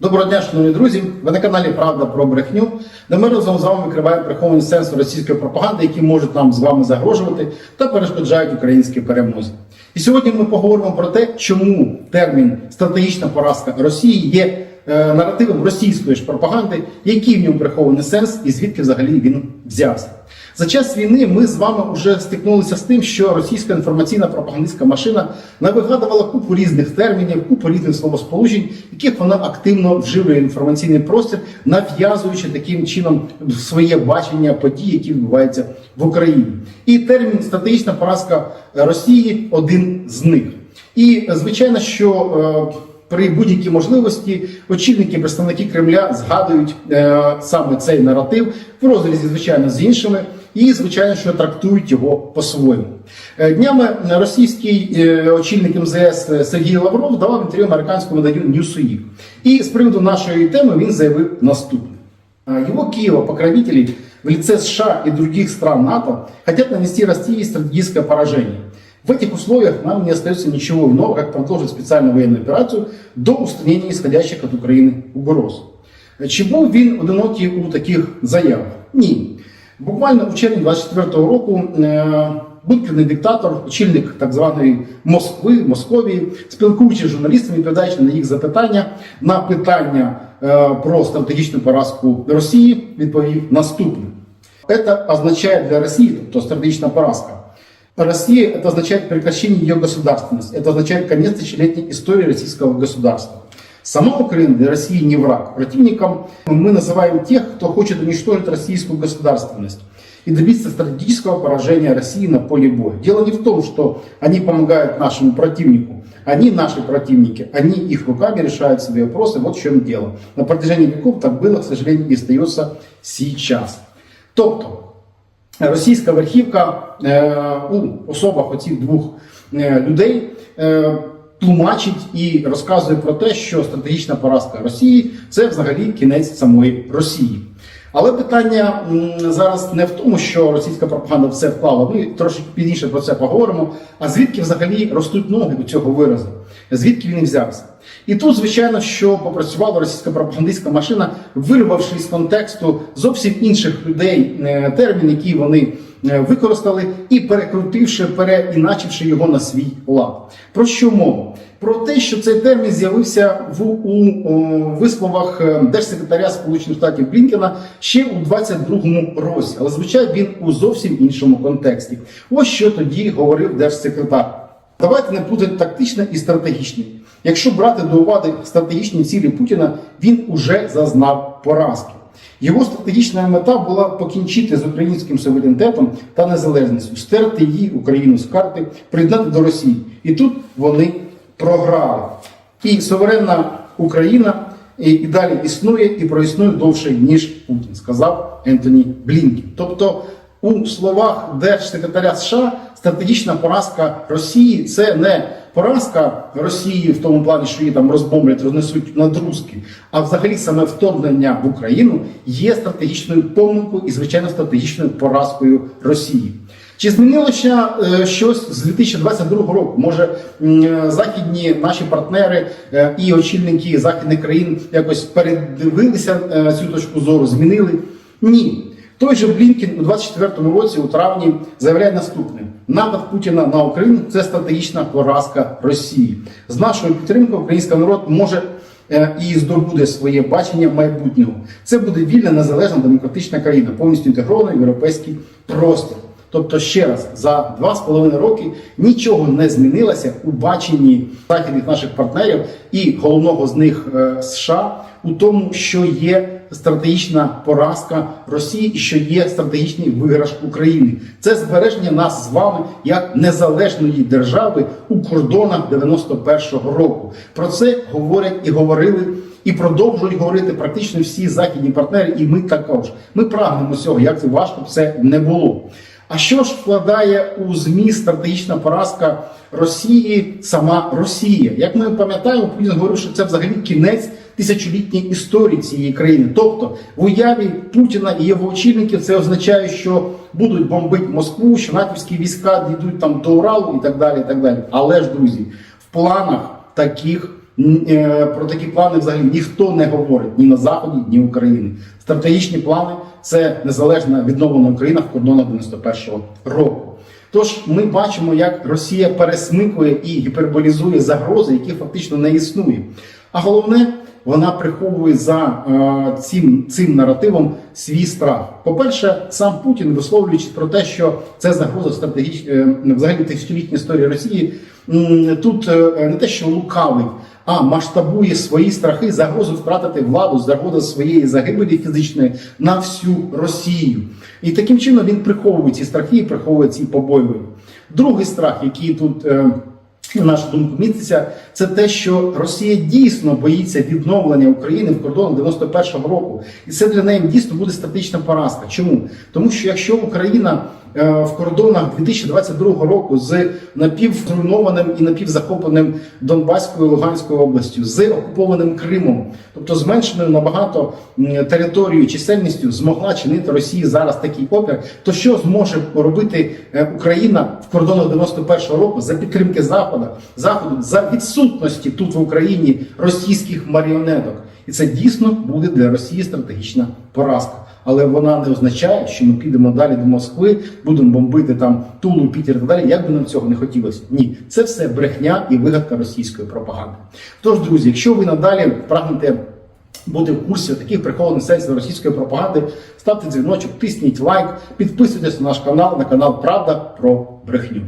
Доброго дня, шановні друзі! Ви на каналі Правда про брехню, де ми разом з вами викриваємо приховані сенси російської пропаганди, які можуть нам з вами загрожувати та перешкоджають українські перемозі. І сьогодні ми поговоримо про те, чому термін стратегічна поразка Росії є наративом російської ж пропаганди, який в ньому прихований сенс і звідки взагалі він взявся. За час війни ми з вами вже стикнулися з тим, що російська інформаційна пропагандистська машина навигадувала купу різних термінів, купу різних словосполучень, яких вона активно вживлює інформаційний простір, нав'язуючи таким чином своє бачення подій, які відбуваються в Україні. І термін стратегічна поразка Росії один з них. І звичайно, що е, при будь-якій можливості очільники, представники Кремля згадують е, саме цей наратив в розрізі, звичайно, з іншими, і звичайно, що трактують його по-своєму. Е, Днями російський е, очільник МЗС Сергій Лавров давав інтерв'ю американському виданню Newsweek. І з приводу нашої теми він заявив наступне. А Его Киева-покровители в лице США и других стран НАТО хотят нанести России стратегическое поражение. В этих условиях нам не остается ничего иного, как продолжить специальную военную операцию до устранения исходящих от України угроз. Був він одинокий у таких заявах? Ні. Буквально у червні 24-го року е, будь-який диктатор, очільник так званої Москви, Московії, спілкуючись з журналістами, відповідаючи на їх запитання на питання е, про стратегічну поразку Росії, відповів наступне. Это означает для России, то стратегичная поразка. Россия это означает прекращение ее государственности. Это означает конец тысячелетней истории российского государства. Сама Украина для России не враг. Противником мы называем тех, кто хочет уничтожить российскую государственность и добиться стратегического поражения России на поле боя. Дело не в том, что они помогают нашему противнику. Они наши противники, они их руками решают свои вопросы. Вот в чем дело. На протяжении веков так было, к сожалению, и остается сейчас. Тобто, російська верхівка е, у особах оцих двох е, людей е, тлумачить і розказує про те, що стратегічна поразка Росії це взагалі кінець самої Росії. Але питання зараз не в тому, що російська пропаганда все вклала. Ми трошки пізніше про це поговоримо. А звідки взагалі ростуть ноги у цього виразу? Звідки він і взявся? І тут, звичайно, що попрацювала російська пропагандистська машина, вирвавши з контексту зовсім інших людей е, термін, який вони е, використали, і перекрутивши, переіначивши його на свій лад. Про що мова? Про те, що цей термін з'явився в у, о, висловах е, держсекретаря Сполучених Штатів Блінкена ще у 22-му році, але звучав він у зовсім іншому контексті. Ось що тоді говорив держсекретар. Давайте не плутати тактичне і стратегічне. Якщо брати до уваги стратегічні цілі Путіна, він уже зазнав поразки. Його стратегічна мета була покінчити з українським суверенітетом та незалежністю, стерти її Україну з карти, приєднати до Росії. І тут вони програли. І суверенна Україна і, і далі існує і проіснує довше, ніж Путін, сказав Ентоні Блінкен. Тобто, у словах держсекретаря США стратегічна поразка Росії це не поразка Росії в тому плані, що її там розбомблять, рознесуть на друзки, а взагалі саме вторгнення в Україну є стратегічною помилкою і, звичайно, стратегічною поразкою Росії. Чи змінилося е, щось з 2022 року? Може е, західні наші партнери е, і очільники західних країн якось передивилися цю точку зору, змінили? Ні. Той же Блінкін у 24-му році, у травні, заявляє наступне: напад Путіна на Україну це стратегічна поразка Росії. З нашою підтримкою український народ може е, і здобуде своє бачення майбутнього. Це буде вільна, незалежна демократична країна, повністю інтегрована в європейський простір. Тобто, ще раз, за два з половиною роки нічого не змінилося у баченні західних наших партнерів і головного з них е, США у тому, що є стратегічна поразка Росії і що є стратегічний виграш України. Це збереження нас з вами як незалежної держави у кордонах 91-го року. Про це говорять і говорили. І продовжують говорити практично всі західні партнери, і ми також. Ми прагнемо цього, як це важко б це не було. А що ж вкладає у зміст стратегічна поразка Росії сама Росія? Як ми пам'ятаємо, Путін говорив, що це взагалі кінець тисячолітньої історії цієї країни. Тобто в уяві Путіна і його очільників це означає, що будуть бомбити Москву, що натівські війська дійдуть там до Уралу і так далі. І так далі. Але ж, друзі, в планах таких Про такі плани взагалі ніхто не говорить ні на заході, ні в Україні. Стратегічні плани це незалежна відновлена Україна в кордонах 91-го року. Тож ми бачимо, як Росія пересмикує і гіперболізує загрози, які фактично не існує. А головне, вона приховує за е, цим, цим наративом свій страх. По-перше, сам Путін, висловлюючи про те, що це загроза стратегіч... е, взагалі тисячолітній історії Росії, тут е, не те, що лукавить, а масштабує свої страхи, загрозу втратити владу, загрозу своєї загибелі фізичної на всю Росію. І таким чином він приховує ці страхи і приховує ці побоювання. Другий страх, який тут. е, на нашу думку міститься, це те, що Росія дійсно боїться відновлення України в кордонах 91-го року, і це для неї дійсно буде стратегічна поразка. Чому? Тому що якщо Україна в кордонах 2022 року з напівзруйнованим і напівзахопленим Донбаською Луганською областю, з окупованим Кримом, тобто зменшеною набагато територією чисельністю, змогла чинити Росії зараз такий опір, то що зможе робити е, Україна в кордонах 91-го року за підтримки Заходу, Заходу за відсутності тут в Україні російських маріонеток? І це дійсно буде для Росії стратегічна поразка. Але вона не означає, що ми підемо далі до Москви, будемо бомбити там Тулу, Пітер і так далі. Як би нам цього не хотілося? Ні, це все брехня і вигадка російської пропаганди. Тож, друзі, якщо ви надалі прагнете бути в курсі таких прихованих сенсів російської пропаганди, ставте дзвіночок, тисніть лайк, підписуйтесь на наш канал, на канал Правда про брехню.